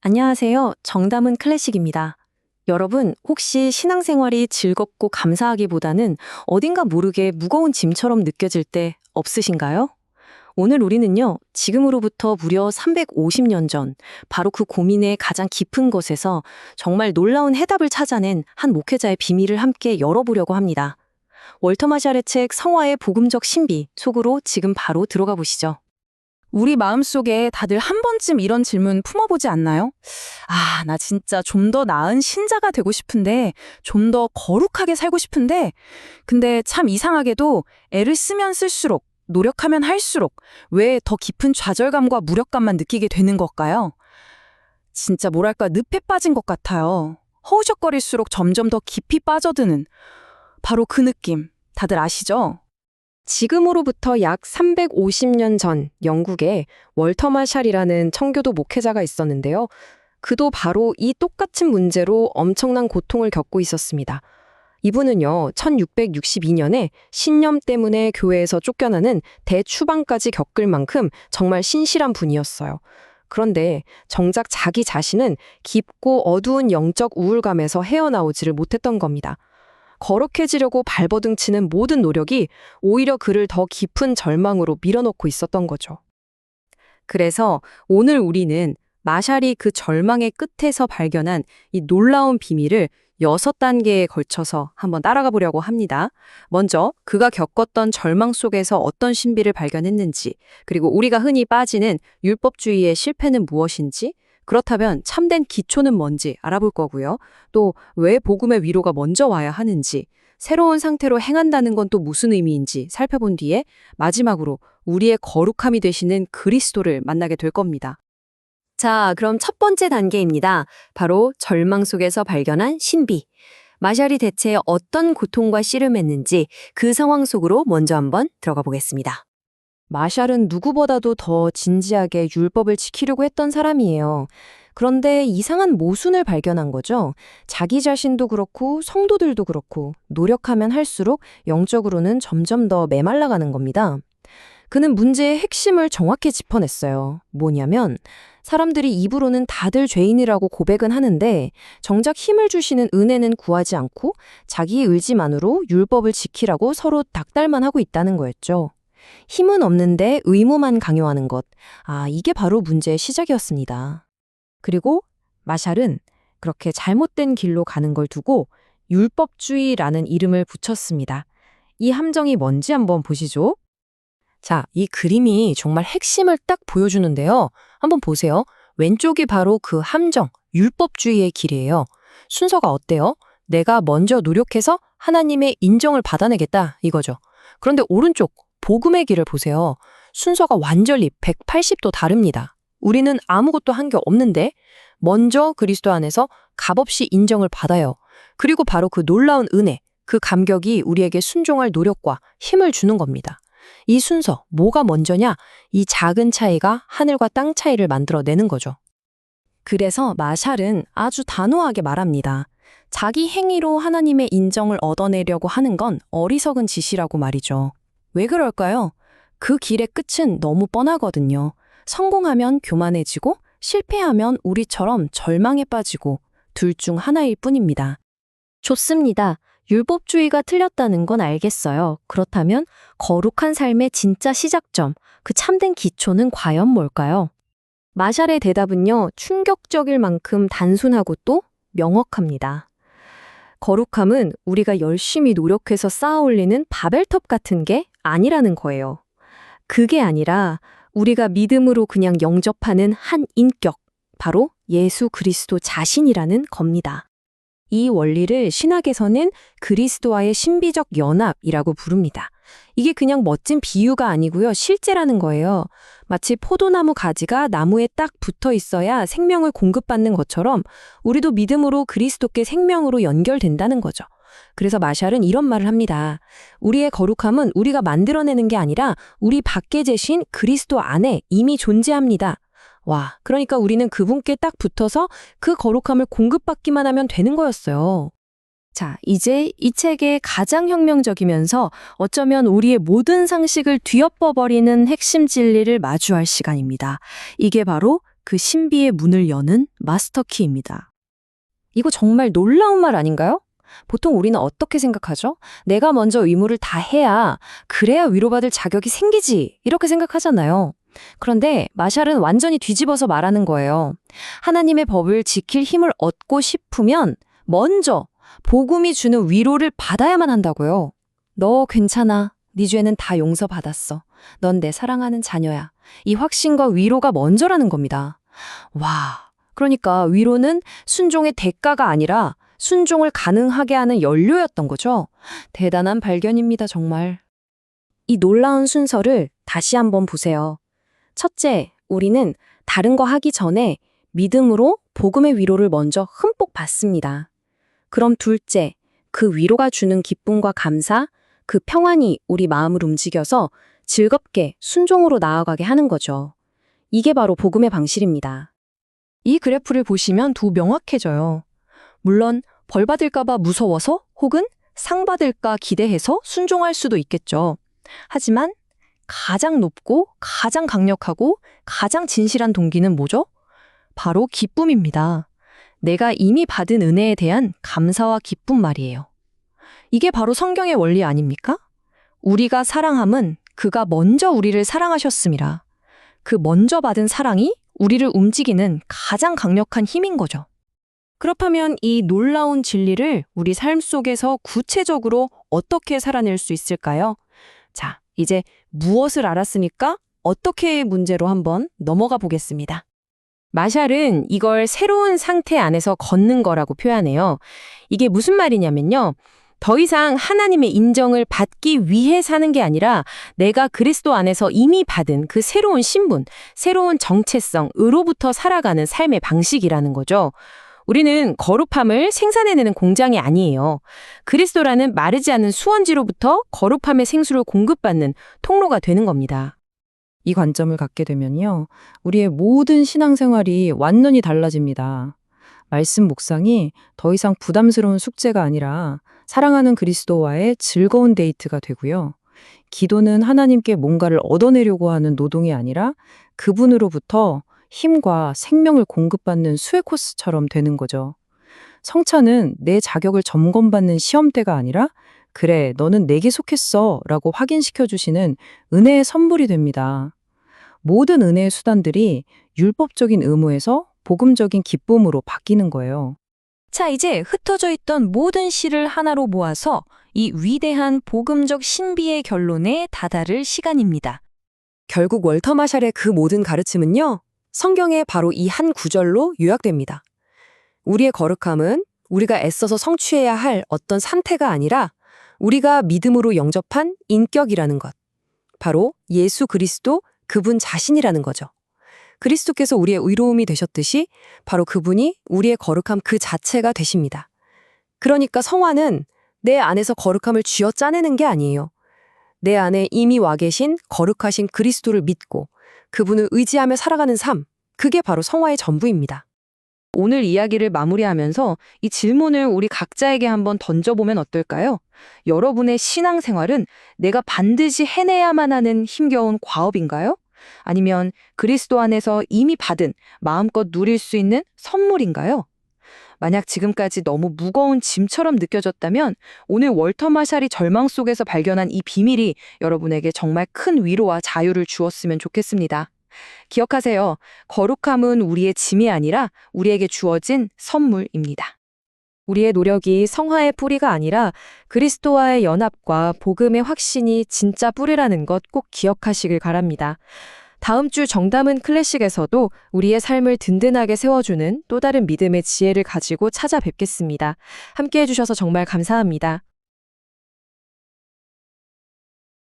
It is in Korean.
안녕하세요. 정담은 클래식입니다. 여러분, 혹시 신앙생활이 즐겁고 감사하기보다는 어딘가 모르게 무거운 짐처럼 느껴질 때 없으신가요? 오늘 우리는요, 지금으로부터 무려 350년 전, 바로 그 고민의 가장 깊은 곳에서 정말 놀라운 해답을 찾아낸 한 목회자의 비밀을 함께 열어보려고 합니다. 월터 마샬의 책 성화의 복음적 신비 속으로 지금 바로 들어가 보시죠. 우리 마음속에 다들 한 번쯤 이런 질문 품어보지 않나요? 아, 나 진짜 좀 더 나은 신자가 되고 싶은데, 좀 더 거룩하게 살고 싶은데, 근데 참 이상하게도 애를 쓰면 쓸수록, 노력하면 할수록, 왜 더 깊은 좌절감과 무력감만 느끼게 되는 걸까요? 진짜 뭐랄까, 늪에 빠진 것 같아요. 허우적거릴수록 점점 더 깊이 빠져드는, 바로 그 느낌, 다들 아시죠? 지금으로부터 약 350년 전 영국에 월터 마샬이라는 청교도 목회자가 있었는데요. 그도 바로 이 똑같은 문제로 엄청난 고통을 겪고 있었습니다. 이분은요, 1662년에 신념 때문에 교회에서 쫓겨나는 대추방까지 겪을 만큼 정말 신실한 분이었어요. 그런데 정작 자기 자신은 깊고 어두운 영적 우울감에서 헤어나오지를 못했던 겁니다. 거룩해지려고 발버둥치는 모든 노력이 오히려 그를 더 깊은 절망으로 밀어넣고 있었던 거죠. 그래서 오늘 우리는 마샬이 그 절망의 끝에서 발견한 이 놀라운 비밀을 여섯 단계에 걸쳐서 한번 따라가 보려고 합니다. 먼저 그가 겪었던 절망 속에서 어떤 신비를 발견했는지, 그리고 우리가 흔히 빠지는 율법주의의 실패는 무엇인지, 그렇다면 참된 기초는 뭔지 알아볼 거고요. 또 왜 복음의 위로가 먼저 와야 하는지, 새로운 상태로 행한다는 건 또 무슨 의미인지 살펴본 뒤에 마지막으로 우리의 거룩함이 되시는 그리스도를 만나게 될 겁니다. 자, 그럼 첫 번째 단계입니다. 바로 절망 속에서 발견한 신비. 마샬이 대체 어떤 고통과 씨름했는지 그 상황 속으로 먼저 한번 들어가 보겠습니다. 마샬은 누구보다도 더 진지하게 율법을 지키려고 했던 사람이에요. 그런데 이상한 모순을 발견한 거죠. 자기 자신도 그렇고 성도들도 그렇고 노력하면 할수록 영적으로는 점점 더 메말라가는 겁니다. 그는 문제의 핵심을 정확히 짚어냈어요. 뭐냐면 사람들이 입으로는 다들 죄인이라고 고백은 하는데 정작 힘을 주시는 은혜는 구하지 않고 자기의 의지만으로 율법을 지키라고 서로 닥달만 하고 있다는 거였죠. 힘은 없는데 의무만 강요하는 것. 아, 이게 바로 문제의 시작이었습니다. 그리고 마샬은 그렇게 잘못된 길로 가는 걸 두고 율법주의라는 이름을 붙였습니다. 이 함정이 뭔지 한번 보시죠. 자, 이 그림이 정말 핵심을 딱 보여주는데요. 한번 보세요. 왼쪽이 바로 그 함정, 율법주의의 길이에요. 순서가 어때요? 내가 먼저 노력해서 하나님의 인정을 받아내겠다, 이거죠. 그런데 오른쪽, 복음의 길을 보세요. 순서가 완전히 180도 다릅니다. 우리는 아무것도 한 게 없는데, 먼저 그리스도 안에서 값없이 인정을 받아요. 그리고 바로 그 놀라운 은혜, 그 감격이 우리에게 순종할 노력과 힘을 주는 겁니다. 이 순서, 뭐가 먼저냐? 이 작은 차이가 하늘과 땅 차이를 만들어내는 거죠. 그래서 마샬은 아주 단호하게 말합니다. 자기 행위로 하나님의 인정을 얻어내려고 하는 건 어리석은 짓이라고 말이죠. 왜 그럴까요? 그 길의 끝은 너무 뻔하거든요. 성공하면 교만해지고 실패하면 우리처럼 절망에 빠지고 둘 중 하나일 뿐입니다. 좋습니다. 율법주의가 틀렸다는 건 알겠어요. 그렇다면 거룩한 삶의 진짜 시작점, 그 참된 기초는 과연 뭘까요? 마샬의 대답은요, 충격적일 만큼 단순하고 또 명확합니다. 거룩함은 우리가 열심히 노력해서 쌓아 올리는 바벨탑 같은 게 아니라는 거예요. 그게 아니라 우리가 믿음으로 그냥 영접하는 한 인격, 바로 예수 그리스도 자신이라는 겁니다. 이 원리를 신학에서는 그리스도와의 신비적 연합이라고 부릅니다. 이게 그냥 멋진 비유가 아니고요. 실제라는 거예요. 마치 포도나무 가지가 나무에 딱 붙어 있어야 생명을 공급받는 것처럼 우리도 믿음으로 그리스도께 생명으로 연결된다는 거죠. 그래서 마샬은 이런 말을 합니다. 우리의 거룩함은 우리가 만들어내는 게 아니라 우리 밖에 계신 그리스도 안에 이미 존재합니다. 와, 그러니까 우리는 그분께 딱 붙어서 그 거룩함을 공급받기만 하면 되는 거였어요. 자, 이제 이 책의 가장 혁명적이면서 어쩌면 우리의 모든 상식을 뒤엎어버리는 핵심 진리를 마주할 시간입니다. 이게 바로 그 신비의 문을 여는 마스터키입니다. 이거 정말 놀라운 말 아닌가요? 보통 우리는 어떻게 생각하죠? 내가 먼저 의무를 다 해야 그래야 위로받을 자격이 생기지 이렇게 생각하잖아요. 그런데 마샬은 완전히 뒤집어서 말하는 거예요. 하나님의 법을 지킬 힘을 얻고 싶으면 먼저 복음이 주는 위로를 받아야만 한다고요. 너 괜찮아. 네 죄는 다 용서받았어. 넌 내 사랑하는 자녀야. 이 확신과 위로가 먼저라는 겁니다. 와, 그러니까 위로는 순종의 대가가 아니라 순종을 가능하게 하는 연료였던 거죠. 대단한 발견입니다, 정말. 이 놀라운 순서를 다시 한번 보세요. 첫째, 우리는 다른 거 하기 전에 믿음으로 복음의 위로를 먼저 흠뻑 받습니다. 그럼 둘째, 그 위로가 주는 기쁨과 감사, 그 평안이 우리 마음을 움직여서 즐겁게 순종으로 나아가게 하는 거죠. 이게 바로 복음의 방식입니다. 이 그래프를 보시면 더 명확해져요. 물론 벌 받을까봐 무서워서 혹은 상 받을까 기대해서 순종할 수도 있겠죠. 하지만 가장 높고 가장 강력하고 가장 진실한 동기는 뭐죠? 바로 기쁨입니다. 내가 이미 받은 은혜에 대한 감사와 기쁨 말이에요. 이게 바로 성경의 원리 아닙니까? 우리가 사랑함은 그가 먼저 우리를 사랑하셨습니다. 그 먼저 받은 사랑이 우리를 움직이는 가장 강력한 힘인 거죠. 그렇다면 이 놀라운 진리를 우리 삶 속에서 구체적으로 어떻게 살아낼 수 있을까요? 자, 이제 무엇을 알았으니까 어떻게 문제로 한번 넘어가 보겠습니다. 마샬은 이걸 새로운 상태 안에서 걷는 거라고 표현해요. 이게 무슨 말이냐면요. 더 이상 하나님의 인정을 받기 위해 사는 게 아니라 내가 그리스도 안에서 이미 받은 그 새로운 신분, 새로운 정체성으로부터 살아가는 삶의 방식이라는 거죠. 우리는 거룩함을 생산해내는 공장이 아니에요. 그리스도라는 마르지 않는 수원지로부터 거룩함의 생수를 공급받는 통로가 되는 겁니다. 이 관점을 갖게 되면요. 우리의 모든 신앙생활이 완전히 달라집니다. 말씀 묵상이 더 이상 부담스러운 숙제가 아니라 사랑하는 그리스도와의 즐거운 데이트가 되고요. 기도는 하나님께 뭔가를 얻어내려고 하는 노동이 아니라 그분으로부터 힘과 생명을 공급받는 수혜 코스처럼 되는 거죠. 성찬은 내 자격을 점검받는 시험대가 아니라 그래, 너는 내게 속했어 라고 확인시켜 주시는 은혜의 선물이 됩니다. 모든 은혜의 수단들이 율법적인 의무에서 복음적인 기쁨으로 바뀌는 거예요. 자, 이제 흩어져 있던 모든 시를 하나로 모아서 이 위대한 복음적 신비의 결론에 다다를 시간입니다. 결국 월터 마샬의 그 모든 가르침은요, 성경의 바로 이 한 구절로 요약됩니다. 우리의 거룩함은 우리가 애써서 성취해야 할 어떤 상태가 아니라 우리가 믿음으로 영접한 인격이라는 것. 바로 예수 그리스도 그분 자신이라는 거죠. 그리스도께서 우리의 의로움이 되셨듯이 바로 그분이 우리의 거룩함 그 자체가 되십니다. 그러니까 성화는 내 안에서 거룩함을 쥐어 짜내는 게 아니에요. 내 안에 이미 와 계신 거룩하신 그리스도를 믿고 그분을 의지하며 살아가는 삶, 그게 바로 성화의 전부입니다. 오늘 이야기를 마무리하면서 이 질문을 우리 각자에게 한번 던져보면 어떨까요? 여러분의 신앙생활은 내가 반드시 해내야만 하는 힘겨운 과업인가요? 아니면 그리스도 안에서 이미 받은 마음껏 누릴 수 있는 선물인가요? 만약 지금까지 너무 무거운 짐처럼 느껴졌다면 오늘 월터 마샬이 절망 속에서 발견한 이 비밀이 여러분에게 정말 큰 위로와 자유를 주었으면 좋겠습니다. 기억하세요. 거룩함은 우리의 짐이 아니라 우리에게 주어진 선물입니다. 우리의 노력이 성화의 뿌리가 아니라 그리스도와의 연합과 복음의 확신이 진짜 뿌리라는 것 꼭 기억하시길 바랍니다. 다음 주 정담은 클래식에서도 우리의 삶을 든든하게 세워주는 또 다른 믿음의 지혜를 가지고 찾아뵙겠습니다. 함께 해주셔서 정말 감사합니다.